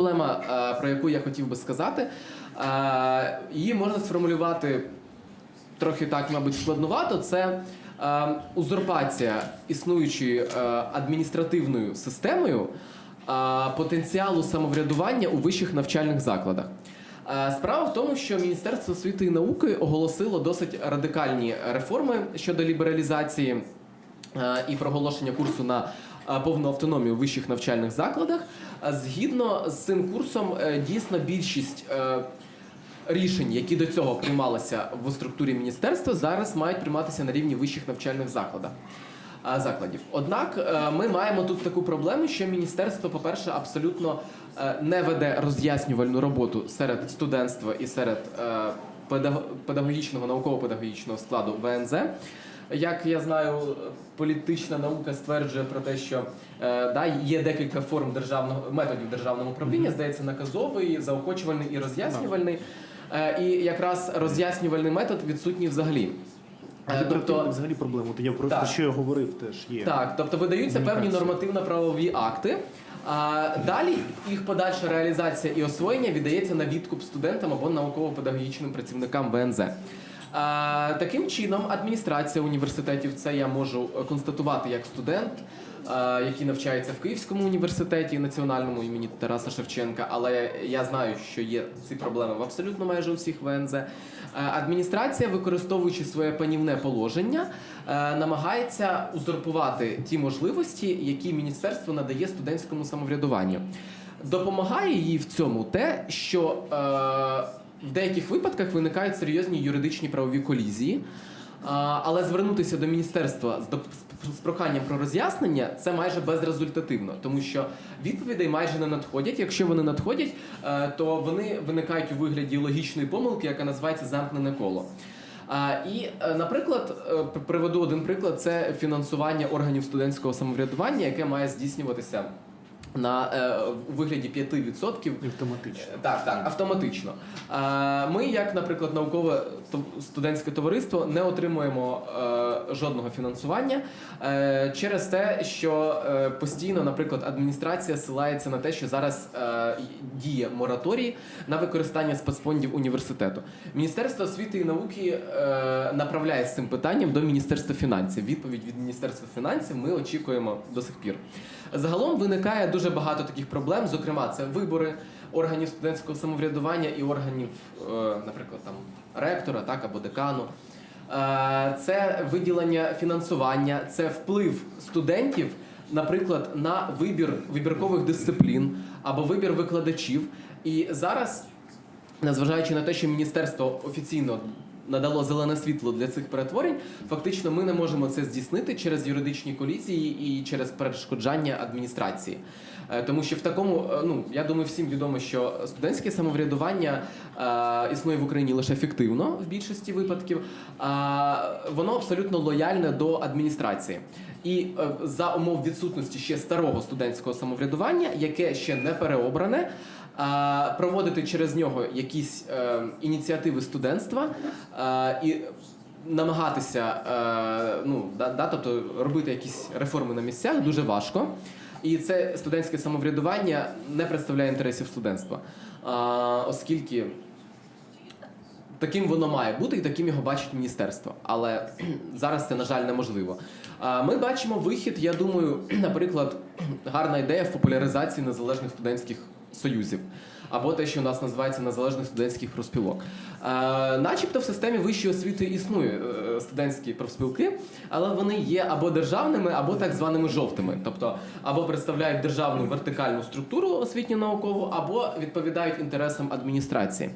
проблема, е, про яку я хотів би сказати, е, її можна сформулювати трохи так, мабуть, складновато. Це е, узурпація існуючою адміністративною системою потенціалу самоврядування у вищих навчальних закладах. Справа в тому, що Міністерство освіти і науки оголосило досить радикальні реформи щодо лібералізації і проголошення курсу на повну автономію у вищих навчальних закладах. Згідно з цим курсом, е, дійсно більшість е, рішень, які до цього приймалися в структурі міністерства, зараз мають прийматися на рівні вищих навчальних закладах. е, Закладів. Однак ми маємо тут таку проблему, що міністерство, по-перше, абсолютно не веде роз'яснювальну роботу серед студентства і серед педагогічного науково-педагогічного складу ВНЗ. Як я знаю, політична наука стверджує про те, що е, да, є декілька форм державного методів державного управління, здається, наказовий, заохочувальний і роз'яснювальний. Е, і якраз роз'яснювальний метод відсутній взагалі. Е, Тобто, взагалі проблема. От я просто Так. що я говорив, теж є. так, тобто видаються певні нормативно-правові акти. А далі їх подальша реалізація і освоєння віддається на відкуп студентам або науково-педагогічним працівникам ВНЗ. Таким чином, адміністрація університетів, це я можу е, констатувати як студент, а, який навчається в Київському університеті національному імені Тараса Шевченка, але я знаю, що є ці проблеми в абсолютно майже усіх ВНЗ. Е, Адміністрація, використовуючи своє панівне положення, е, намагається узурпувати ті можливості, які міністерство надає студентському самоврядуванню. Допомагає їй в цьому те, що е, в деяких випадках виникають серйозні юридичні правові колізії. Але звернутися до міністерства з, проханням про роз'яснення це майже безрезультативно, тому що відповідей майже не надходять. Якщо вони надходять, е, то вони виникають у вигляді логічної помилки, яка називається замкнене коло. І, е, наприклад, е, приведу один приклад: це фінансування органів студентського самоврядування, яке має здійснюватися на е, у вигляді 5%. Автоматично. Так, так, автоматично. Е, Ми, як, наприклад, наукове студентське товариство, не отримуємо е, жодного фінансування е, через те, що е, постійно, наприклад, адміністрація силається на те, що зараз е, діє мораторій на використання спецфондів університету. Міністерство освіти і науки е, направляє з цим питанням до Міністерства фінансів. Відповідь від Міністерства фінансів ми очікуємо до сих пір. Загалом виникає дуже багато таких проблем. Зокрема, це вибори органів студентського самоврядування і органів, е, наприклад, там ректора, так або декану. Е, Це виділення фінансування, це вплив студентів, наприклад, на вибір вибіркових дисциплін або вибір викладачів. І зараз, незважаючи на те, що міністерство офіційно надало зелене світло для цих перетворень, фактично ми не можемо це здійснити через юридичні колізії і через перешкоджання адміністрації. Е, Тому що в такому, е, ну я думаю, всім відомо, що студентське самоврядування е, існує в Україні лише фіктивно в більшості випадків, а воно абсолютно лояльне до адміністрації. І е, за умов відсутності ще старого студентського самоврядування, яке ще не переобране, а, проводити через нього якісь е, ініціативи студентства е, і намагатися е, ну, да, да, тобто робити якісь реформи на місцях дуже важко. І це студентське самоврядування не представляє інтересів студентства, оскільки таким воно має бути, і таким його бачить міністерство. Але зараз це, на жаль, неможливо. Ми бачимо вихід, я думаю, наприклад, гарна ідея в популяризації незалежних студентських союзів. Або те, що у нас називається незалежних студентських профспілок. Е, начебто в системі вищої освіти існує е, студентські профспілки, але вони є або державними, або так званими жовтими. Тобто або представляють державну вертикальну структуру освітньо-наукову, або відповідають інтересам адміністрації.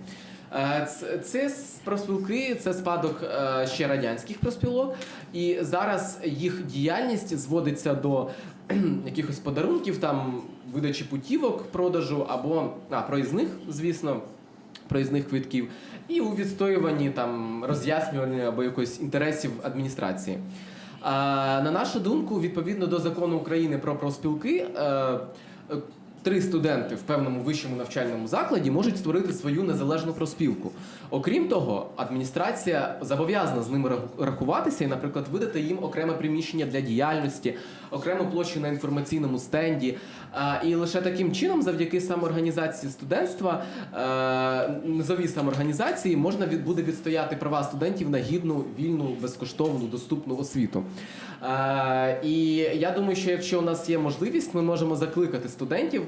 Е, Це профспілки, це спадок е, ще радянських профспілок, і зараз їх діяльність зводиться до якихось подарунків, там видачі путівок, продажу або а, проїзних, звісно, проїзних квитків, і у відстоюванні там роз'яснювання або якось інтересів адміністрації. А, на нашу думку, відповідно до закону України про профспілки, е, е, три студенти в певному вищому навчальному закладі можуть створити свою незалежну профспілку. Окрім того, адміністрація зобов'язана з ними рахуватися і, наприклад, видати їм окреме приміщення для діяльності, окрему площу на інформаційному стенді. І лише таким чином, завдяки самоорганізації студентства, е, низовій самоорганізації, можна буде відстояти права студентів на гідну, вільну, безкоштовну, доступну освіту. Е, І я думаю, що якщо у нас є можливість, ми можемо закликати студентів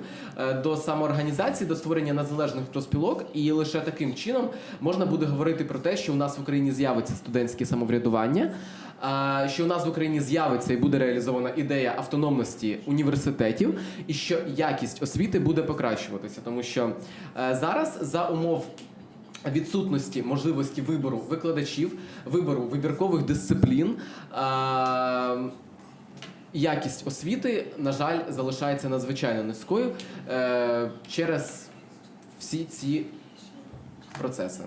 до самоорганізації, до створення незалежних профспілок, і лише таким чином можна буде говорити про те, що у нас в Україні з'явиться студентське самоврядування. а, Що у нас в Україні з'явиться і буде реалізована ідея автономності університетів, і що якість освіти буде покращуватися, тому що е, зараз за умов відсутності можливості вибору викладачів, вибору вибіркових дисциплін. Якість освіти, на жаль, залишається надзвичайно низькою е, через всі ці процеси.